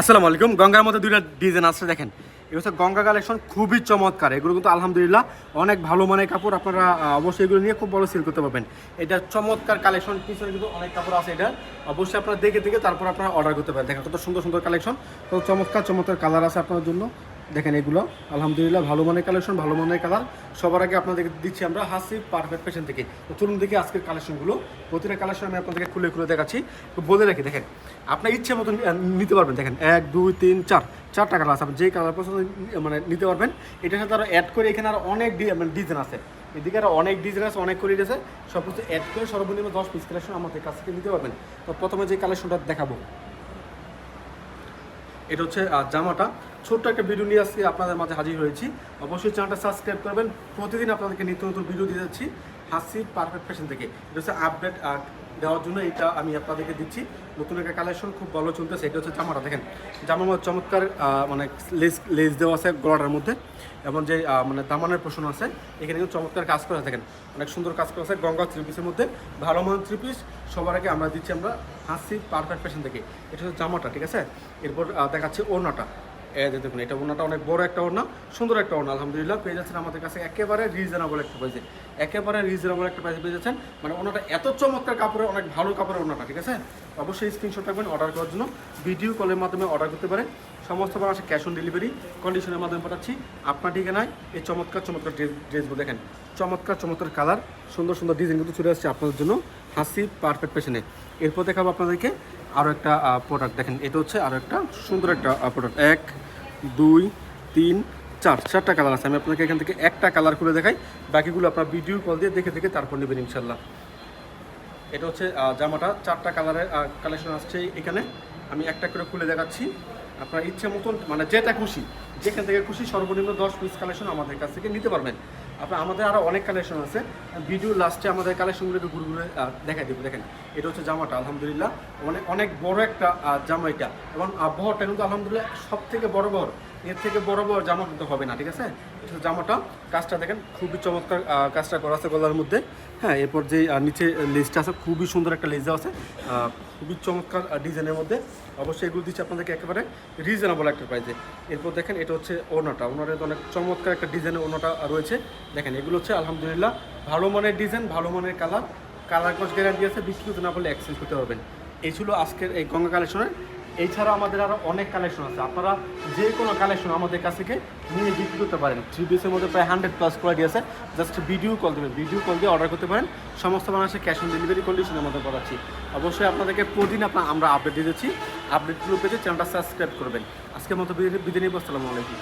আসসালামু আলাইকুম। গঙ্গার মধ্যে দুইটা ডিজাইন আছে, দেখেন। এগুলো গঙ্গা কালেকশন খুবই চমৎকার। এগুলো কিন্তু আলহামদুলিল্লাহ অনেক ভালো মানের কাপড় আপনারা অবশ্যই এগুলো নিয়ে খুব ভালো সেল করতে পারবেন। এটা চমৎকার কালেকশন পিছনে কিন্তু অনেক কাপড় আছে এটা। অবশ্যই আপনারা দেখে দেখে তারপর আপনারা অর্ডার করতে পারেন। দেখেন কত সুন্দর সুন্দর কালেকশন তো চমৎকার চমৎকার কালার আছে আপনার জন্য। দেখেন এগুলো। আলহামদুলিল্লাহ, ভালো মানের কালেকশন ভালো মানের কালার সবার আগে আপনাদেরকে দিচ্ছি আমরা হাসি পারফেক্ট ফ্যাশন থেকে। তো চলুন দেখি আজকের কালেকশনগুলো প্রতিটা কালেকশন আমি আপনাদেরকে খুলে খুলে দেখাচ্ছি। বলে রাখি, দেখেন, আপনার ইচ্ছে মতন নিতে পারবেন। দেখেন, এক, দুই, তিন, চার। চারটা কালার আছে আপনি যে কালার পছন্দ মানে নিতে পারবেন। এটার সাথে আরও অ্যাড করে এখানে আরও অনেক মানে ডিজাইন আছে। এদিকে আরও অনেক ডিজাইন আছে, অনেক করে আছে। সব কিছু অ্যাড করে সর্বনিম্ন দশ পিস কালেকশন আমাদের কাছ থেকে নিতে পারবেন। তো প্রথমে যে কালেকশনটা দেখাবো। এটা হচ্ছে জামাটা। ছোট্ট একটা ভিডিও নিয়ে আজকে আপনাদের মাঝে হাজির হয়েছি। অবশ্যই চ্যানেলটা সাবস্ক্রাইব করবেন। প্রতিদিন আপনাদেরকে নিত্য নতুন ভিডিও দিয়ে যাচ্ছি হাসি পারফেক্ট ফ্যাশন থেকে। এটা হচ্ছে আপডেট দেওয়ার জন্য এটা আমি আপনাদেরকে দিচ্ছি। নতুন একটা কালেকশন খুব ভালো চলতেছে। এটা হচ্ছে জামাটা, দেখেন। জামার মধ্যে চমৎকার মানে লেস লেস দেওয়া আছে গলাটার মধ্যে। এবং যে মানে দামানের প্রশ্ন আছে, এখানে কিন্তু চমৎকার কাজ করা দেখেন। অনেক সুন্দর কাজ করা আছে গঙ্গা থ্রি পিসের মধ্যে। ভালো মান থ্রি পিস সবার আগে আমরা দিচ্ছি আমরা হাসি পারফেক্ট ফ্যাশন থেকে। এটা হচ্ছে জামাটা, ঠিক আছে? এরপর দেখাচ্ছে ওড়নাটা। যে দেখুন, এটা ওড়নাটা অনেক বড় একটা ওড়না, সুন্দর একটা ওড়না, আলহামদুলিল্লাহ, পেয়ে যাচ্ছেন আমাদের কাছে একেবারে রিজনেবল একটা প্রাইসে একেবারে রিজনেবল একটা প্রাইসে পেয়ে যাচ্ছেন। মানে ওনাটা এত চমৎকার কাপড়ে অনেক ভালো কাপড়ের ওড়নাটা, ঠিক আছে? অবশ্যই স্ক্রিনশট রাখবেন অর্ডার করার জন্য ভিডিও কলের মাধ্যমে অর্ডার করতে পারেন। সমস্ত বাংলাদেশে ক্যাশ অন ডেলিভারি কন্ডিশনের মাধ্যমে পাঠাচ্ছি। আপনার ঠিকানায় এই চমৎকার চমৎকার ড্রেস ড্রেসগুলো দেখেন। চমৎকার চমৎকার কালার সুন্দর সুন্দর ডিজাইন কিন্তু চলে আসছে আপনাদের জন্য। হাসি পারফেক্ট পেশনে এরপর দেখাবো আপনাদেরকে আরও একটা প্রোডাক্ট দেখেন। এটা হচ্ছে আরও একটা সুন্দর একটা প্রোডাক্ট এক দুই, তিন, চার, চারটা কালার আছে। আমি আপনাকে এখান থেকে একটা কালার খুলে দেখাই। বাকিগুলো আপনার ভিডিও কল দিয়ে দেখে দেখে তারপর নেবেন ইনশাল্লাহ এটা হচ্ছে জামাটা। চারটা কালারের কালেকশন আসছে এখানে। আমি একটা করে খুলে দেখাচ্ছি। আপনার ইচ্ছে মতন মানে যেটা খুশি, যেখান থেকে খুশি সর্বনিম্ন দশ পিস কালেকশন আমাদের কাছ থেকে নিতে পারবেন। আপনার, আমাদের আরও অনেক কালেকশন আছে। ভিডিও লাস্টে আমাদের কালেকশনগুলো একটু ঘুরে ঘুরে দেখাই দেবো, দেখেন। এটা হচ্ছে জামাটা, আলহামদুলিল্লাহ। মানে অনেক বড় একটা জামা এটা। এবং আবহাওয়াটা কিন্তু আলহামদুলিল্লাহ সব থেকে বড় বড়। এর থেকে বড় বড় জামা কিন্তু হবে না, ঠিক আছে? এটা জামাটা। কাজটা দেখেন, খুবই চমৎকার কাজটা করা আছে গলার মধ্যে। হ্যাঁ এরপর যে নিচে লেজটা আছে, খুবই সুন্দর একটা লেজ আছে। খুবই চমৎকার ডিজাইনের মধ্যে। অবশ্যই এগুলো দিচ্ছে আপনাদেরকে একেবারে রিজনেবল একটা প্রাইসে এরপর দেখেন, এটা হচ্ছে ওনাটা ওনারের অনেক চমৎকার একটা ডিজাইনের ওনাটা রয়েছে। দেখেন, এগুলো হচ্ছে আলহামদুলিল্লাহ ভালো মানের ডিজাইন ভালো মানের কালার কালার কস গ্যারান্টি আছে, বিক্রি করতে না বলে এক্সচেঞ্জ করতে পারবেন। এই ছিল আজকের এই গঙ্গা কালেকশনের এছাড়া আমাদের আরও অনেক কালেকশন আছে। আপনারা যে কোনো কালেকশন আমাদের কাছ থেকে নিয়ে বিক্রি করতে পারেন। থ্রি পিসের মধ্যে প্রায় হান্ড্রেড প্লাস কোয়ালিটি আছে জাস্ট ভিডিও কল দেবেন। ভিডিও কল দিয়ে অর্ডার করতে পারেন। সমস্ত মানুষের ক্যাশ অন ডেলিভারি কন্ডিশন আমাদের করাচ্ছি। অবশ্যই আপনাদেরকে প্রতিদিন আপনার আমরা আপডেট দিচ্ছি। আপডেটগুলো পেতে চ্যানেলটা সাবস্ক্রাইব করবেন। আজকের মতো বিদায় নিব। আসসালামু আলাইকুম।